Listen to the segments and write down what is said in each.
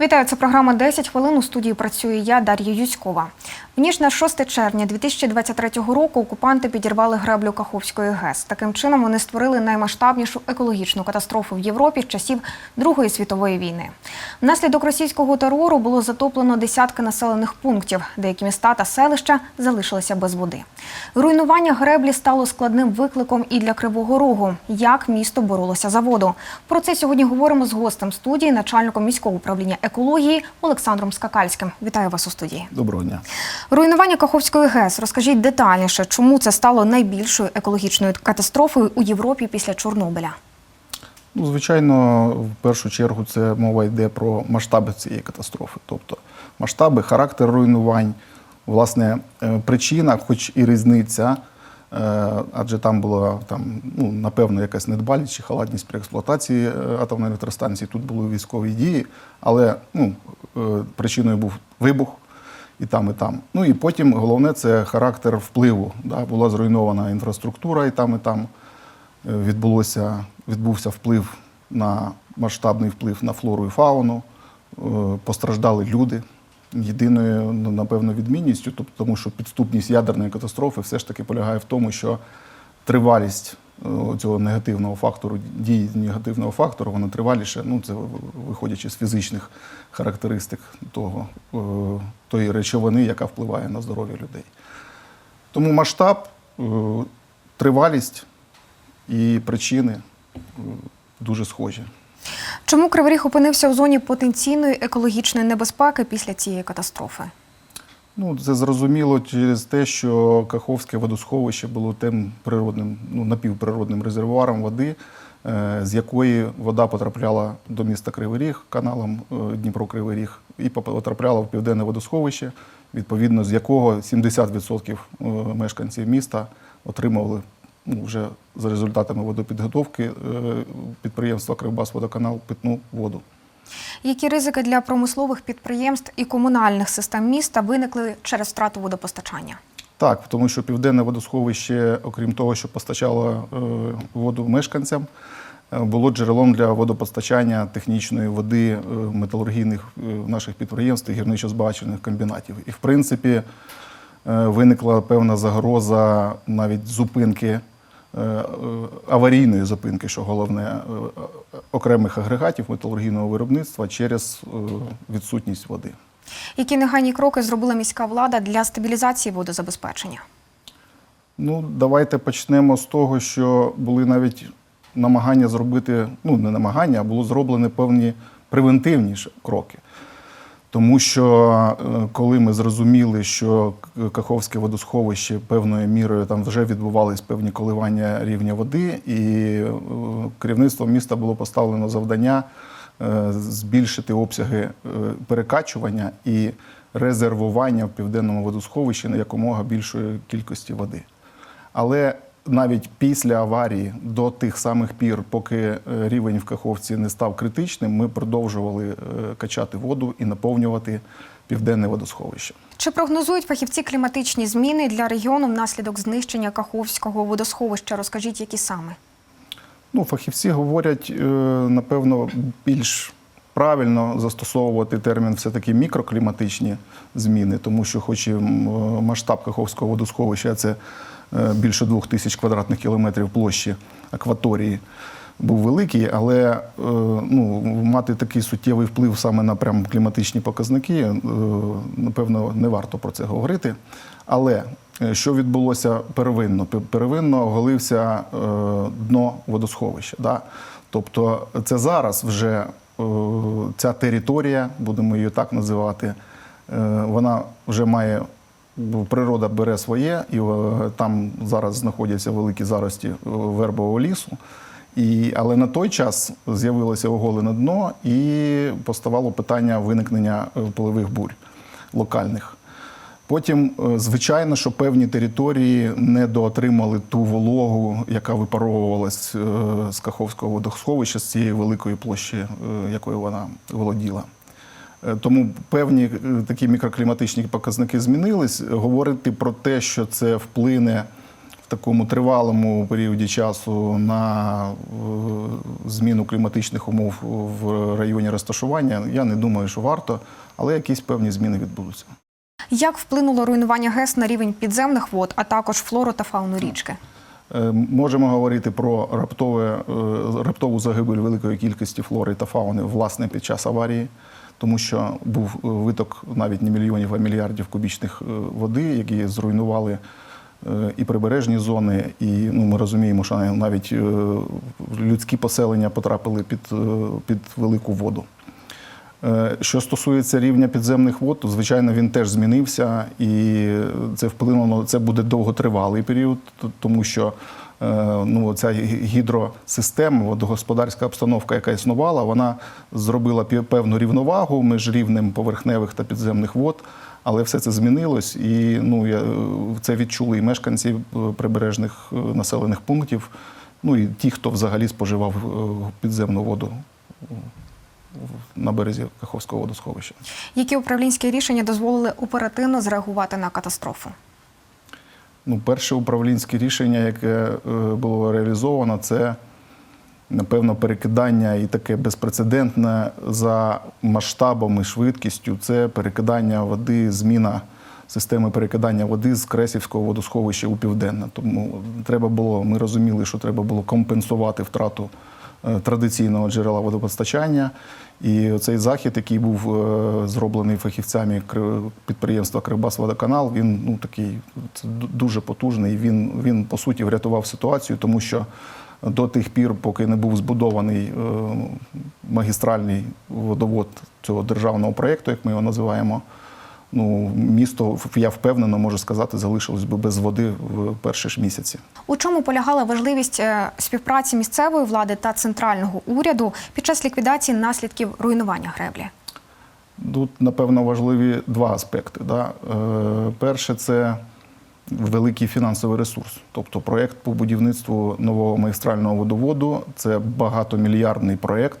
Вітаю, це програма «10 хвилин. У студії працює я, Дар'я Юськова. В ніж на 6 червня 2023 року окупанти підірвали греблю Каховської ГЕС. Таким чином вони створили наймасштабнішу екологічну катастрофу в Європі з часів Другої світової війни. Внаслідок російського терору було затоплено десятки населених пунктів. Деякі міста та селища залишилися без води. Руйнування греблі стало складним викликом і для Кривого Рогу. Як місто боролося за воду? Про це сьогодні говоримо з гостем студії, начальником міського управління екології Олександром Скакальським. Вітаю вас у студії. Доброго дня. Руйнування Каховської ГЕС. Розкажіть детальніше, чому це стало найбільшою екологічною катастрофою у Європі після Чорнобиля. Ну, звичайно, в першу чергу це мова йде про масштаби цієї катастрофи, тобто масштаби, характер руйнувань, власне, е, причина, хоч і різниця, е, адже там була там, ну, напевно якась недбалість чи халатність при експлуатації е, атомної електростанції. Тут були військові дії, але ну, причиною був вибух. І там, і там. Ну і потім головне це характер впливу. Да? Була зруйнована інфраструктура, і там, і там відбулося, відбувся вплив на масштабний вплив на флору і фауну, е, постраждали люди. Єдиною, ну, напевно, відмінністю, тобто, тому що підступність ядерної катастрофи все ж таки полягає в тому, що тривалість е, цього негативного фактору, дії негативного фактору, вона триваліше, ну це виходячи з фізичних характеристик того, е, тої речовини, яка впливає на здоров'я людей. Тому масштаб, тривалість і причини дуже схожі. Чому Кривий опинився у зоні потенційної екологічної небезпеки після цієї катастрофи? Ну, це зрозуміло через те, що Каховське водосховище було тим природним, ну, напівприродним резервуаром води, е, з якої вода потрапляла до міста Кривий Ріг каналом е, Дніпро-Кривий Ріг і потрапляла в південне водосховище, відповідно з якого 70% е, мешканців міста отримували ну, вже за результатами водопідготовки е, підприємства Кривбасводоканал питну воду. Які ризики для промислових підприємств і комунальних систем міста виникли через втрату водопостачання? Так, тому що південне водосховище, окрім того, що постачало е, воду мешканцям, е, було джерелом для водопостачання технічної води металургійних наших підприємств і гірничо-збагачених комбінатів. І, в принципі, виникла певна загроза навіть зупинки. Е, е, Аварійної зупинки, що головне, е, окремих агрегатів металургійного виробництва через відсутність води. Які негайні кроки зробила міська влада для стабілізації водозабезпечення? Ну, давайте почнемо з того, що були навіть намагання зробити, ну не намагання, а було зроблені певні превентивні кроки. Тому що е, коли ми зрозуміли, що Каховське водосховище певною мірою там вже відбувались певні коливання рівня води, і е, керівництвом міста було поставлено завдання е, збільшити обсяги перекачування і резервування в південному водосховищі на якомога більшої кількості води. Але навіть після аварії до тих самих пір, поки е, рівень в Каховці не став критичним, ми продовжували е, качати воду і наповнювати південне водосховище. Чи прогнозують фахівці кліматичні зміни для регіону внаслідок знищення Каховського водосховища? Розкажіть, які саме? Ну, фахівці говорять, е, напевно, більш правильно застосовувати термін все-таки мікрокліматичні зміни, тому що, хоч і масштаб Каховського водосховища це більше двох тисяч квадратних кілометрів площі акваторії. Був великий, але е, ну, мати такий суттєвий вплив саме на прям кліматичні показники, е, напевно, не варто про це говорити. Але е, що відбулося первинно? Первинно оголився е, дно водосховища. Да? Тобто це зараз вже е, ця територія, будемо її так називати, е, вона вже має природа бере своє, і е, там зараз знаходяться великі зарості е, вербового лісу. І, але на той час з'явилося оголене дно і поставало питання виникнення е, бурь локальних. Потім, звичайно, що певні території не доотримали ту вологу, яка випаровувалась з Каховського водосховища з цієї великої площі, якою вона володіла. Е, Тому певні е, такі мікрокліматичні показники змінились. Говорити про те, що це вплине в такому тривалому періоді часу на е, зміну кліматичних умов в районі розташування, я не думаю, що варто, але якісь певні зміни відбудуться. Як вплинуло руйнування ГЕС на рівень підземних вод, а також флору та фауну річки? Можемо говорити про раптове, раптову загибель великої кількості флори та фауни власне під час аварії, тому що був е, виток навіть не мільйонів, а мільярдів кубічних е, води, які зруйнували е, і прибережні зони, і ну, ми розуміємо, що навіть людські поселення потрапили під, під велику воду. Що стосується рівня підземних вод, то звичайно він теж змінився, і це вплинуло. Це буде довготривалий період, тому що ну, ця гі- гідросистема, водогосподарська обстановка, яка існувала, вона зробила певну рівновагу між рівнем поверхневих та підземних вод. Але все це змінилось, і ну я, е, це відчули і мешканці е, прибережних е, населених пунктів, ну і ті, хто взагалі споживав е, підземну воду на березі Каховського водосховища. Які управлінські рішення дозволили оперативно зреагувати на катастрофу? Ну, перше управлінське рішення, яке е, було реалізовано, це напевно перекидання і таке безпрецедентне за масштабом і швидкістю. Це перекидання води, зміна системи перекидання води з Кресівського водосховища у південне. Тому треба було, ми розуміли, що треба було компенсувати втрату традиційного джерела водопостачання. І цей захід, який був е, зроблений фахівцями підприємства Кривбасводоканал, він ну такий це дуже потужний. Він він по суті врятував ситуацію, тому що до тих пір, поки не був збудований е, магістральний водовод цього державного проєкту, як ми його називаємо. Ну, місто, я впевнено можу сказати, залишилось би без води в перші ж місяці. У чому полягала важливість е, співпраці місцевої влади та центрального уряду під час ліквідації наслідків руйнування греблі? Тут, напевно, важливі два аспекти. Да? Е, перше, це великий фінансовий ресурс. Тобто проєкт по будівництву нового магістрального водоводу це багатомільярдний проєкт.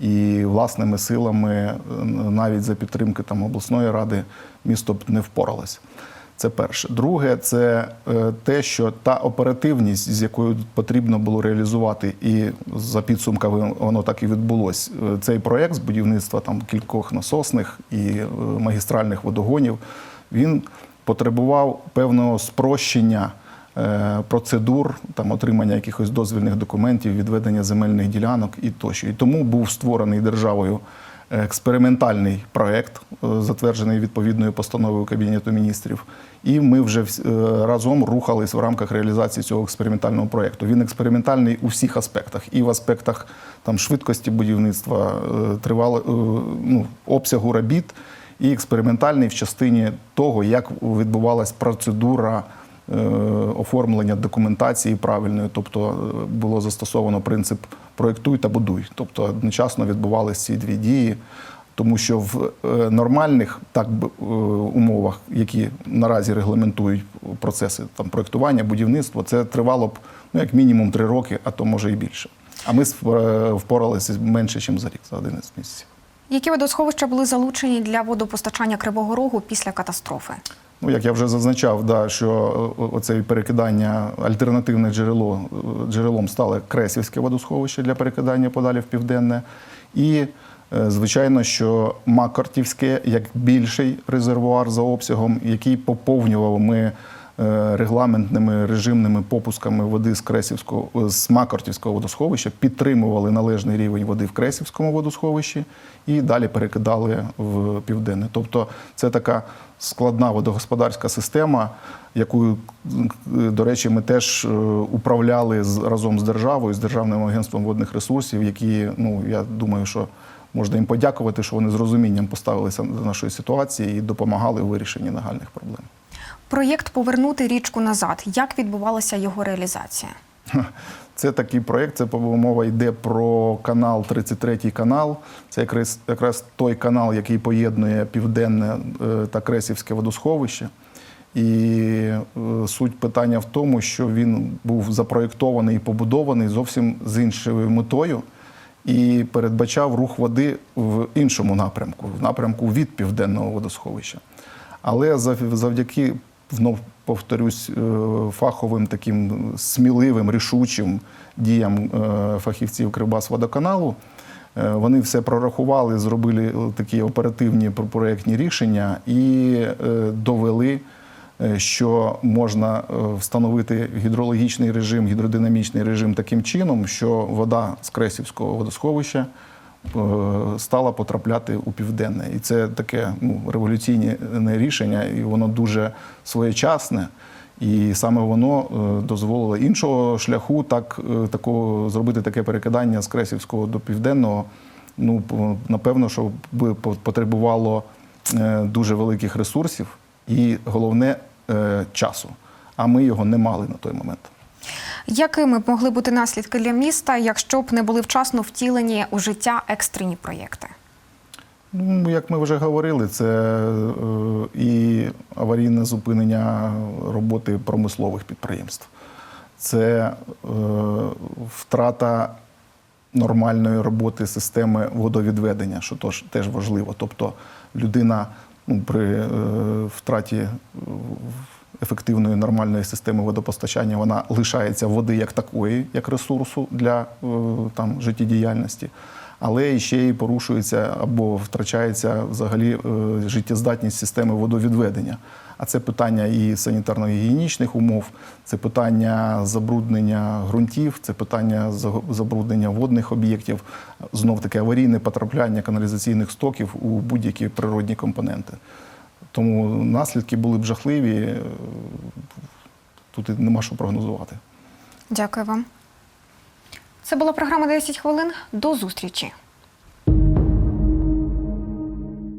І власними силами, е, навіть за підтримки там, обласної ради, місто б не впоралось. Це перше. Друге, це е, те, що та оперативність, з якою потрібно було реалізувати, і за підсумками воно так і відбулось. е, Цей проєкт з будівництва там кількох насосних і магістральних водогонів, він потребував певного спрощення процедур, там отримання якихось дозвільних документів, відведення земельних ділянок і тощо. І тому був створений державою експериментальний проект, е, затверджений відповідною постановою Кабінету міністрів. І ми вже е, разом рухались в рамках реалізації цього експериментального проекту. Він експериментальний у всіх аспектах, і в аспектах там швидкості будівництва, е, тривали е, ну, обсягу робіт, і експериментальний в частині того, як відбувалась процедура е, оформлення документації правильної, тобто е, було застосовано принцип проєктуй та будуй. Тобто одночасно відбувалися ці дві дії, тому що в е, нормальних так е, умовах, які наразі регламентують процеси там проєктування, будівництва, це тривало б ну як мінімум три роки, а то може і більше. А ми впоралися менше, ніж за рік, за 11 місяців. Які водосховища були залучені для водопостачання Кривого Рогу після катастрофи? Ну, як я вже зазначав, да, що о- оце перекидання альтернативне джерело е, джерелом стало Кресівське водосховище для перекидання подалі в південне. І, е, звичайно, що Макартівське як більший резервуар за обсягом, який поповнював ми е, регламентними режимними попусками води з Кресівського з Макартівського водосховища, підтримували належний рівень води в Кресівському водосховищі і далі перекидали в південне. Тобто це така складна водогосподарська система, якою, до речі, ми теж е, управляли разом з державою, з Державним агентством водних ресурсів, які, ну я думаю, що можна їм подякувати, що вони з розумінням поставилися до нашої ситуації і допомагали у вирішенні нагальних проблем. Проєкт Повернути річку назад. Як відбувалася його реалізація? Це такий проєкт, це мова йде про канал, 33-й канал. Це якраз, якраз той канал, який поєднує південне е, та Кресівське водосховище. І е, суть питання в тому, що він був запроєктований і побудований зовсім з іншою метою і передбачав рух води в іншому напрямку, в напрямку від південного водосховища. Але завдяки знов повторюсь, е, фаховим таким сміливим, рішучим діям е, фахівців Кривбасводоканалу. Е, Вони все прорахували, зробили такі оперативні про- проектні рішення і довели, що можна встановити гідрологічний режим, гідродинамічний режим таким чином, що вода з Кресівського водосховища стала потрапляти у південне. І це таке ну, революційне рішення, і воно дуже своєчасне. І саме воно е, дозволило іншого шляху так, е, такого, зробити таке перекидання з Кресівського до південного. Ну, напевно, що би по- потребувало е, дуже великих ресурсів і головне е, часу. А ми його не мали на той момент. Якими б могли бути наслідки для міста, якщо б не були вчасно втілені у життя екстрені проєкти? Ну, як ми вже говорили, це е, і аварійне зупинення роботи промислових підприємств, це е, втрата нормальної роботи системи водовідведення, що теж важливо. Тобто людина ну, при е, втраті ефективної нормальної системи водопостачання вона лишається води як такої, як ресурсу для е, там, життєдіяльності. Але ще й порушується або втрачається взагалі е, життєздатність системи водовідведення. А це питання і санітарно-гігієнічних умов, це питання забруднення ґрунтів, це питання забруднення водних об'єктів, знов таки аварійне потрапляння каналізаційних стоків у будь-які природні компоненти. Тому наслідки були б жахливі. е, Тут нема що прогнозувати. Дякую вам. Це була програма «10 хвилин. До зустрічі.